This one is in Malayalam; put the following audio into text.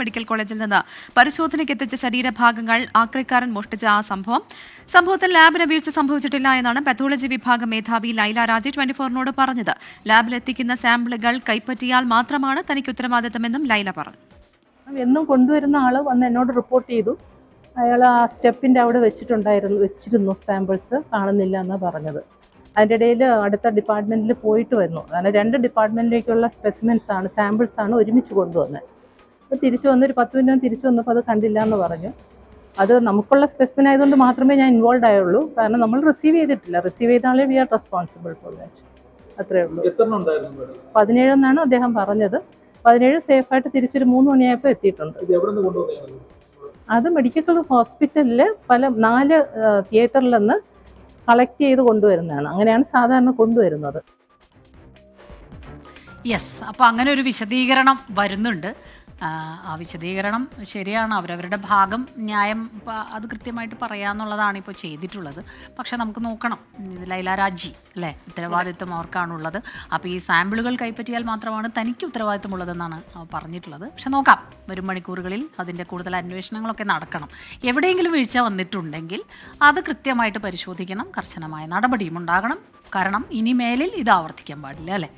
മെഡിക്കൽ കോളേജിൽ നിന്ന് പരിശോധനയ്ക്ക് എത്തിച്ച ശരീരഭാഗങ്ങൾ ആക്രിക്കാരൻ മോഷ്ടിച്ച ആ സംഭവം. സംഭവത്തിൽ ലാബിന് വീഴ്ച സംഭവിച്ചിട്ടില്ല എന്നാണ് പത്തോളജി വിഭാഗം മേധാവി ലൈല രാജി ട്വന്റി ഫോറിനോട് പറഞ്ഞത് ലാബിലെത്തിക്കുന്ന സാമ്പിളുകൾ കൈപ്പറ്റിയാൽ മാത്രമാണ് തനിക്ക് ഉത്തരവാദിത്തമെന്നും ലൈല പറഞ്ഞു. എന്നും കൊണ്ടുവരുന്ന ആൾ വന്ന് എന്നോട് റിപ്പോർട്ട് ചെയ്തു. അയാൾ ആ സ്റ്റെപ്പിന്റെ അവിടെ വെച്ചിട്ടുണ്ടായിരുന്നു വെച്ചിരുന്നു സാമ്പിൾസ് കാണുന്നില്ല എന്നാണ് പറഞ്ഞത്. അതിന്റെ ഇടയിൽ അടുത്ത ഡിപ്പാർട്ട്മെന്റിൽ പോയിട്ട് വന്നു കാരണം രണ്ട് ഡിപ്പാർട്ട്മെന്റിലേക്കുള്ള സ്പെസിമെൻസ് ആണ് സാമ്പിൾസ് ആണ് ഒരുമിച്ച് കൊണ്ടുവന്നത് അപ്പോൾ തിരിച്ചു വന്നൊരു പത്ത് മിനിറ്റ് തിരിച്ചു വന്നപ്പോൾ അത് കണ്ടില്ല എന്ന് പറഞ്ഞു. അത് നമുക്കുള്ള സ്പെസിഫിൻ ആയതുകൊണ്ട് മാത്രമേ ഞാൻ ഇൻവോൾവ് ആയുള്ളൂ. കാരണം നമ്മൾ റിസീവ് ചെയ്തിട്ടില്ല. റിസീവ് ചെയ്താലേ we are responsible for that അത്രേ ഉള്ളൂ. പതിനേഴെന്നാണ് അദ്ദേഹം പറഞ്ഞത്. പതിനേഴ് സേഫായിട്ട് തിരിച്ചൊരു മൂന്ന് മണിയായപ്പോൾ എത്തിയിട്ടുണ്ട്. അത് മെഡിക്കൽ ഹോസ്പിറ്റലിൽ പല നാല് തിയേറ്ററിൽ നിന്ന് കളക്ട് ചെയ്ത് കൊണ്ടുവരുന്നതാണ്. അങ്ങനെയാണ് സാധാരണ കൊണ്ടുവരുന്നത്. യെസ് അപ്പോൾ അങ്ങനെ ഒരു വിശദീകരണം വരുന്നുണ്ട്. ആ, വിശദീകരണം ശരിയാണ്. അവരവരുടെ ഭാഗം ന്യായം അത് കൃത്യമായിട്ട് പറയാന്നുള്ളതാണ് ഇപ്പോൾ ചെയ്തിട്ടുള്ളത്. പക്ഷെ നമുക്ക് നോക്കണം. ഇത് ലൈലാരാജി അല്ലേ? ഉത്തരവാദിത്വം അവർക്കാണുള്ളത്. അപ്പോൾ ഈ സാമ്പിളുകൾ കൈപ്പറ്റിയാൽ മാത്രമാണ് തനിക്ക് ഉത്തരവാദിത്വമുള്ളതെന്നാണ് പറഞ്ഞിട്ടുള്ളത്. പക്ഷെ നോക്കാം. വരും മണിക്കൂറുകളിൽ അതിന്റെ കൂടുതൽ അന്വേഷണങ്ങളൊക്കെ നടക്കണം. എവിടെയെങ്കിലും വീഴ്ച വന്നിട്ടുണ്ടെങ്കിൽ അത് കൃത്യമായിട്ട് പരിശോധിക്കണം. കർശനമായ നടപടിയും ഉണ്ടാകണം. കാരണം ഇനി മേലിൽ ഇത് ആവർത്തിക്കാൻ പാടില്ല അല്ലേ?